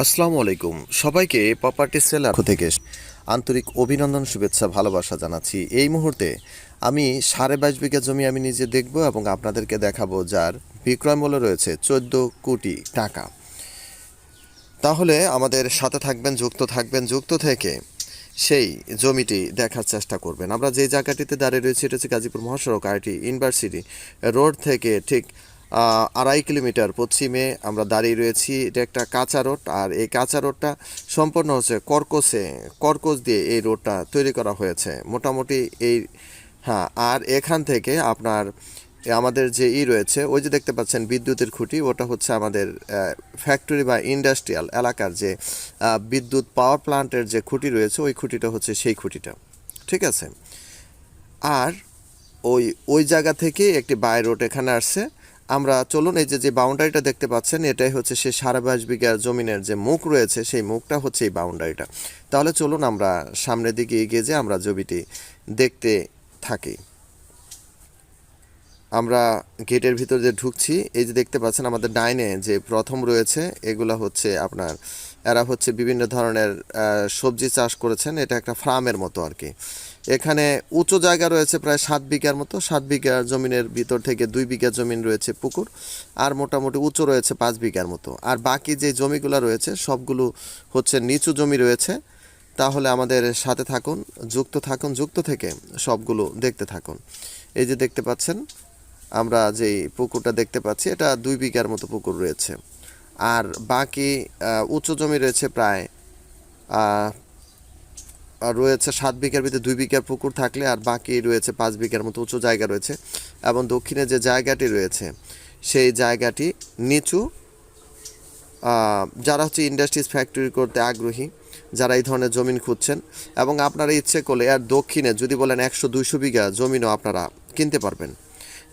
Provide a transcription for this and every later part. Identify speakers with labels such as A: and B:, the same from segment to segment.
A: আসসালামু আলাইকুম। সবাইকে প্রপার্টি সেলার থেকে আন্তরিক অভিনন্দন, শুভেচ্ছা, ভালোবাসা জানাচ্ছি। এই মুহূর্তে আমি সাড়ে বাইশ বিঘা জমি আমি নিজে দেখব এবং আপনাদেরকে দেখাবো যার বিক্রয় মূল্য রয়েছে চোদ্দ কোটি টাকা। তাহলে আমাদের সাথে থাকবেন, যুক্ত থাকবেন, যুক্ত থেকে সেই জমিটি দেখার চেষ্টা করবেন। আমরা যে জায়গাটিতে দাঁড়িয়ে রয়েছি, এটা হচ্ছে গাজীপুর মহাসড়ক আইটি ইউনিভার্সিটি রোড থেকে ঠিক আড়াই কিলোমিটার পশ্চিমে আমরা দাঁড়িয়ে রয়েছি। এটা একটা কাঁচা রোড আর এই কাঁচা রোডটা সম্পূর্ণ হচ্ছে কর্কসে কর্কস দিয়ে এই রোডটা তৈরি করা হয়েছে। মোটামুটি এই হ্যাঁ আর এখান থেকে আপনার আমাদের যে ই রয়েছে, ওই যে দেখতে পাচ্ছেন বিদ্যুতের খুঁটি, ওটা হচ্ছে আমাদের ফ্যাক্টরি বা ইন্ডাস্ট্রিয়াল এলাকার যে বিদ্যুৎ পাওয়ার প্ল্যান্টের যে খুঁটি রয়েছে, ওই খুঁটিটা হচ্ছে সেই খুঁটিটা। ঠিক আছে? আর ওই ওই জায়গা থেকে একটি বাই রোড এখানে আসছে। আমরা চলুন এই যে যে বাউন্ডারিটা দেখতে পাচ্ছেন, এটাই হচ্ছে সে সাড়ে বাইশ বিঘা জমিনের যে মুখ রয়েছে, সেই মুখটা হচ্ছে এই বাউন্ডারিটা তাহলে চলুন আমরা সামনের দিকে এগিয়ে যে আমরা জমিটি দেখতে থাকি। আমরা গেটের ভিতর যে ঢুকছি। এই যে দেখতে পাচ্ছেন, আমাদের ডাইনে যে প্রথম রয়েছে, এগুলা হচ্ছে আপনার, এরা হচ্ছে বিভিন্ন ধরনের সবজি চাষ করেছেন। এটা একটা ফার্মের মতো আর কি। এখানে উঁচু জায়গা রয়েছে প্রায় সাত বিঘার মতো, সাত বিঘা জমিনের ভিতর থেকে দুই বিঘা জমিন রয়েছে পুকুর, আর মোটামুটি উঁচু রয়েছে পাঁচ বিঘার মতো। আর বাকি যে জমিগুলো রয়েছে, সবগুলো হচ্ছে নিচু জমি রয়েছে। তাহলে আমাদের সাথে থাকুন, যুক্ত থাকুন, যুক্ত থেকে সবগুলো দেখতে থাকুন। এই যে দেখতে পাচ্ছেন, আমরা যেই পুকুরটা দেখতে পাচ্ছি, এটা দুই বিঘার মতো পুকুর রয়েছে। আর বাকি উঁচু জমি রয়েছে প্রায় রয়েছে সাত বিঘার ভিতরে দুই বিঘার পুকুর থাকলে আর বাকি রয়েছে পাঁচ বিঘার মতো উঁচু জায়গা রয়েছে এবং দক্ষিণে যে জায়গাটি রয়েছে সেই জায়গাটি নিচু যারা হচ্ছে ইন্ডাস্ট্রিজ ফ্যাক্টরি করতে আগ্রহী, যারা এই ধরনের জমিন খুঁজছেন এবং আপনারা ইচ্ছে করলে আর দক্ষিণে যদি বলেন একশো দুইশো বিঘা জমিনও আপনারা কিনতে পারবেন।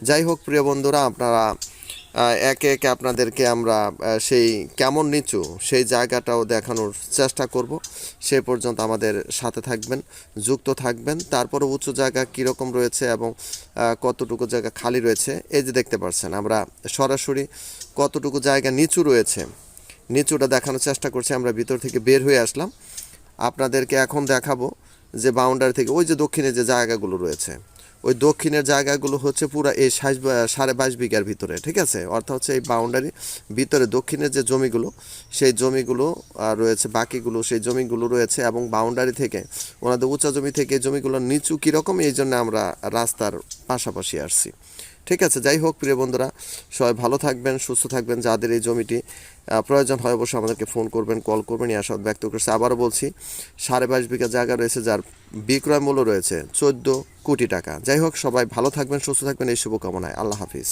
A: যাই হোক, প্রিয় বন্ধুরা, আপনারা একে একে আপনাদেরকে আমরা সেই কেমন নিচু সেই জায়গাটাও দেখানোর চেষ্টা করব। সে পর্যন্ত আমাদের সাথে থাকবেন, যুক্ত থাকবেন। তারপরে উঁচু জায়গা কীরকম রয়েছে এবং কতটুকু জায়গা খালি রয়েছে, এই যে দেখতে পাচ্ছেন, আমরা সরাসরি কতটুকু জায়গা নিচু রয়েছে, নিচুটা দেখানোর চেষ্টা করছি, আমরা ভিতর থেকে বের হয়ে আসলাম। আপনাদেরকে এখন দেখাবো যে বাউন্ডারি থেকে, ওই যে দক্ষিণে যে জায়গাগুলো রয়েছে। ওই দক্ষিণের জায়গাগুলো হচ্ছে পুরো এই সাইজ সাড়ে বাইশ বিঘার ভিতরে, ঠিক আছে? অর্থাৎ হচ্ছে এই বাউন্ডারি ভিতরে, দক্ষিণের যে জমিগুলো, সেই জমিগুলো রয়েছে, বাকিগুলো, সেই জমিগুলো রয়েছে এবং বাউন্ডারি থেকে, ওনাদের উঁচা জমি থেকে এই জমিগুলো নিচু কীরকম, এই জন্য আমরা রাস্তার পাশাপাশি আসছি। ঠিক আছে? যাই হোক, প্রিয় বন্ধুরা, সবাই ভালো থাকবেন, সুস্থ থাকবেন। যাদের এই জমিটি প্রয়োজন হয় অবশ্যই আমাদেরকে ফোন করবেন, কল করবেন। এই আশা ব্যক্ত করছে। আবারও বলছি, সাড়ে বাইশ বিঘা জায়গা রয়েছে যার বিক্রয় মূল্য রয়েছে চোদ্দ কোটি টাকা। যাই হোক, সবাই ভালো থাকবেন, সুস্থ থাকবেন, এই শুভকামনায়। আল্লাহ হাফিজ।